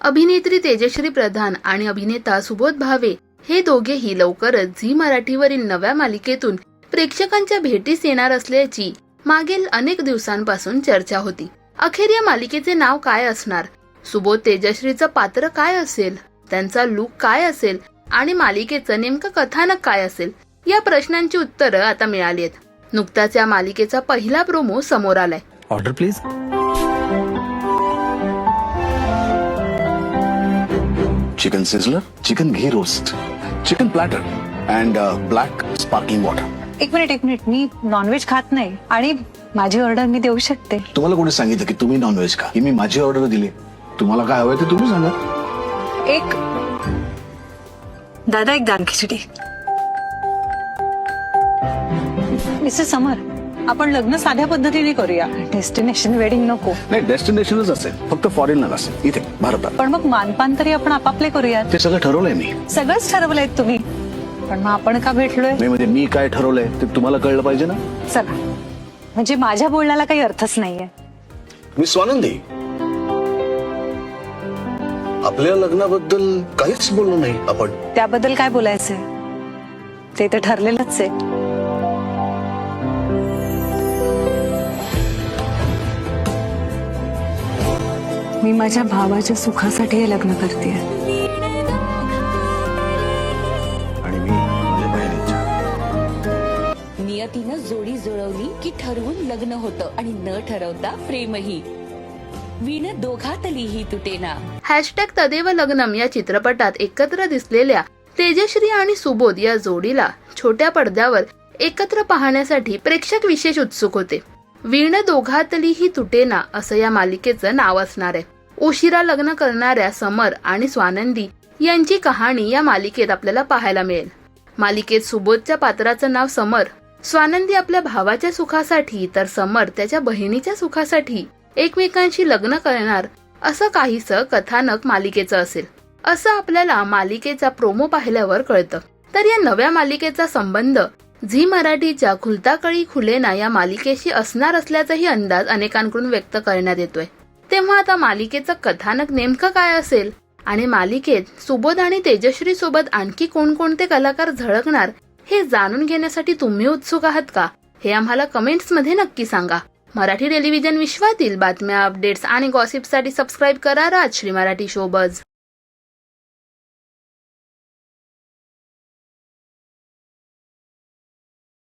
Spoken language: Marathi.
अभिनेत्री तेजश्री प्रधान आणि अभिनेता सुबोध भावे हे दोघेही लवकरच झी मराठीवरील नव्या मालिकेतून प्रेक्षकांच्या भेटीस येणार असल्याची मागील अनेक दिवसांपासून चर्चा होती. अखेर या मालिकेचे नाव काय असणार? सुबोध तेजश्रीचं पात्र काय असेल? त्यांचा लुक काय असेल? आणि मालिकेचं नेमकं कथानक काय असेल? या प्रश्नांची उत्तरं आता मिळाली आहेत. नुकताच या मालिकेचा पहिला प्रोमो समोर आलाय. Order please. Sizzler, chicken ghee roast, chicken platter, and uh, black sparkling water. एक मिनिट एक मिनिट. मी नॉनव्हेज खात नाही आणि माझी ऑर्डर मी देऊ शकते. तुम्हाला कोणी सांगितलं की तुम्ही नॉनव्हेज खा? ही मी माझी ऑर्डर दिली? तुम्हाला काय हवंय ते तुम्ही सांगा. एक दादा एक दाल खिचडी. मिस्टर समर आपण लग्न साध्या पद्धतीने करूया. डेस्टिनेशन वेडिंग नको. नाही डेस्टिनेशनच असेल. फक्त फॉरेनला नसेल इथे भारतात. पण मग मानपान तरी आपण आपापले करूयात. ते सगळं ठरवलंय मी. सगळंच ठरवलंय तुम्ही. पण मग आपण का भेटलोय? नाही म्हणजे मी काय ठरवलंय ते तुम्हाला कळलं पाहिजे ना? चला. म्हणजे माझ्या बोलण्याला काही अर्थच नाहीये. मी स्वानंदी. आपल्या लग्नाबद्दल काहीच बोललो नाही आपण. त्याबद्दल काय बोलायचंय? ते तर ठरलेलंच आहे. मी माझ्या भावाच्या सुखासाठी हे लग्न करते आणि मी माझ्या बहिणीच्या. नियतीनं जोडी जुळवली की ठरवून लग्न होतं आणि न ठरवता प्रेमही. वीण दोघातलीही तुटेना. हॅशटॅग तदेव लग्नम या चित्रपटात एकत्र दिसलेल्या तेजश्री आणि सुबोध या जोडीला छोट्या पडद्यावर एकत्र पाहण्यासाठी प्रेक्षक विशेष उत्सुक होते. वीण दोघातलीही तुटेना असं या मालिकेचं नाव असणार आहे. उशिरा लग्न करणाऱ्या समर आणि स्वानंदी यांची कहाणी या मालिकेत आपल्याला पाहायला मिळेल. मालिकेत सुबोधच्या पात्राचं नाव समर स्वानंदी आपल्या भावाच्या सुखासाठी तर समर त्याच्या बहिणीच्या सुखासाठी एकमेकांशी लग्न करणार असं काहीसं कथानक मालिकेचं असेल. असं आपल्याला मालिकेचा प्रोमो पाहिल्यावर कळतं. तर या नव्या मालिकेचा संबंध झी मराठीच्या खुलताकळी खुलेना या मालिकेशी असणार असल्याचाही अंदाज अनेकांकडून व्यक्त करण्यात येतोय. तेव्हा आता मालिकेचं कथानक नेमकं काय असेल? आणि मालिकेत सुबोध आणि तेजश्री सोबत आणखी कोणकोणते कलाकार झळकणार हे जाणून घेण्यासाठी तुम्ही उत्सुक आहात का? हे आम्हाला कमेंट्समध्ये नक्की सांगा. मराठी टेलिव्हिजन विश्वातील बातम्या अपडेट्स आणि गॉसिपसाठी सबस्क्राईब करा राजश्री मराठी शोबज